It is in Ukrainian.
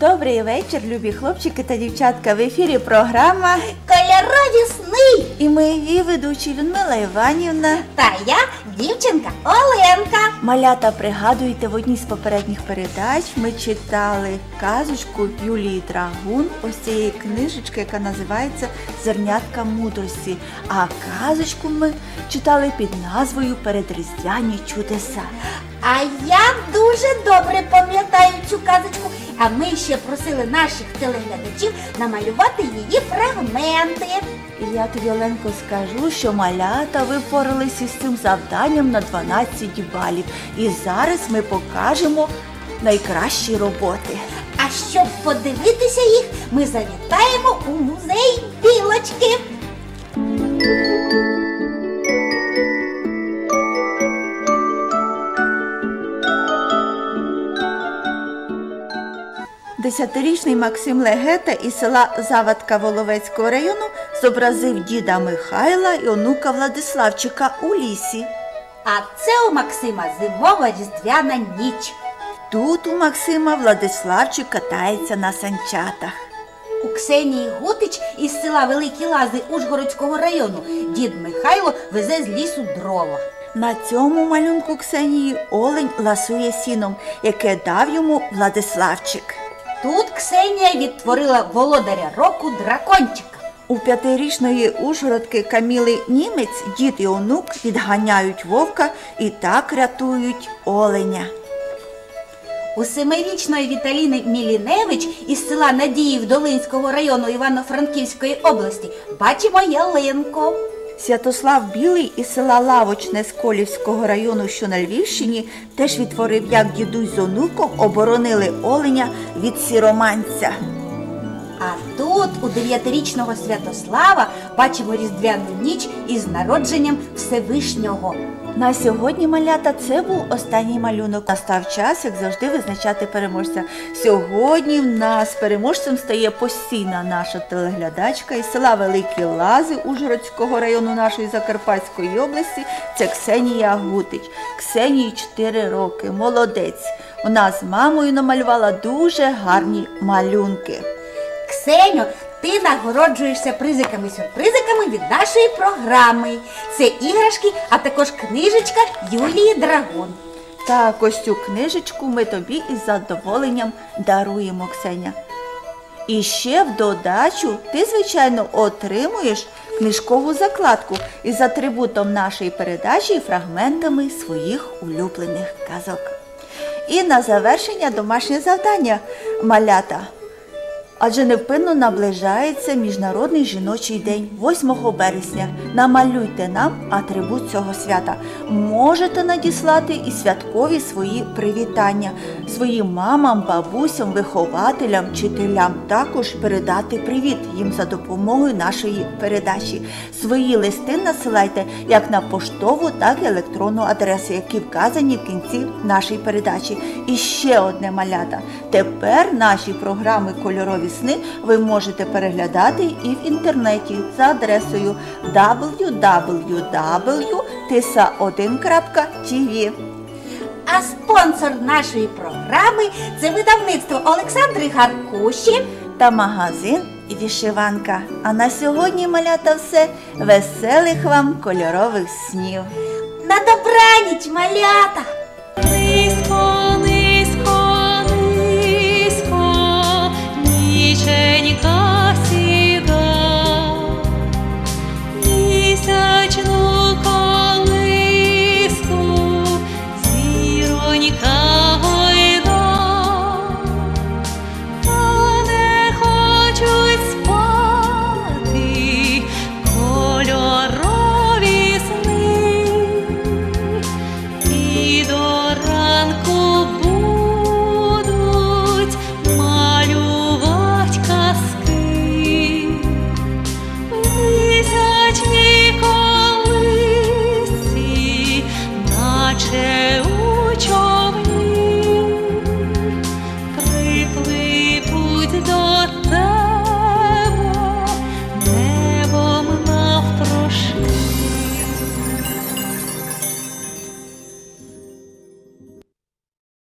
Добрий вечір, любі хлопчики та дівчатка. В ефірі програма. І ми її ведучі Людмила Іванівна. Та я дівчинка Оленка. Малята, пригадуєте, в одній з попередніх передач ми читали казочку Юлії Драгун, ось цієї книжечки, яка називається Зернятка мудрості. А казочку ми читали під назвою Передріздвяні чудеса. А я дуже добре пам'ятаю цю казочку. А ми ще просили наших телеглядачів намалювати її фрагменти. Я тобі, Оленко, скажу, що малята ви впоралися з цим завданням на 12 балів. І зараз ми покажемо найкращі роботи. А щоб подивитися їх, ми завітаємо у музей білочки. Десятирічний Максим Легета із села Завадка Воловецького району зобразив діда Михайла і онука Владиславчика у лісі. А це у Максима зимова різдвяна ніч. Тут у Максима Владиславчик катається на санчатах. У Ксенії Гутич із села Великі Лази Ужгородського району дід Михайло везе з лісу дрова. На цьому малюнку Ксенії олень ласує сіном, яке дав йому Владиславчик. Тут Ксенія відтворила володаря року дракончика. У п'ятирічної ужгородки Каміли Німець дід і онук відганяють вовка і так рятують оленя. У семирічної Віталіни Міліневич із села Надіїв Долинського району Івано-Франківської області бачимо ялинку. Святослав Білий із села Лавочне з Колівського району, що на Львівщині, теж відтворив, як дідусь з онуком оборонили оленя від сіроманця. А тут у дев'ятирічного Святослава бачимо різдвяну ніч із народженням Всевишнього. На сьогодні, малята, це був останній малюнок. Настав час, як завжди, визначати переможця. Сьогодні в нас переможцем стає постійна наша телеглядачка із села Великі Лази Ужгородського району нашої Закарпатської області. Це Ксенія Гутич. Ксенії 4 роки, молодець. Вона з мамою намалювала дуже гарні малюнки. Ксеню, ти нагороджуєшся призиками-сюрпризиками від нашої програми. Це іграшки, а також книжечка Юлії Драгун. Так, ось цю книжечку ми тобі із задоволенням даруємо, Ксеня. І ще в додачу ти, звичайно, отримуєш книжкову закладку із атрибутом нашої передачі і фрагментами своїх улюблених казок. І на завершення домашнє завдання малята. Адже невпинно наближається Міжнародний жіночий день 8 березня. Намалюйте нам атрибут цього свята. Можете надіслати і святкові свої привітання своїм мамам, бабусям, вихователям, вчителям. Також передати привіт їм за допомогою нашої передачі. Свої листи насилайте як на поштову, так і електронну адресу, які вказані в кінці нашої передачі. І ще одне малята. Тепер наші програми Кольорові сни ви можете переглядати і в інтернеті за адресою www.tisa1.tv. А спонсор нашої програми це видавництво Олександри Гаркуші. та магазин Вішиванка. А на сьогодні, малята, все. Веселих вам кольорових снів. На добраніч, малята!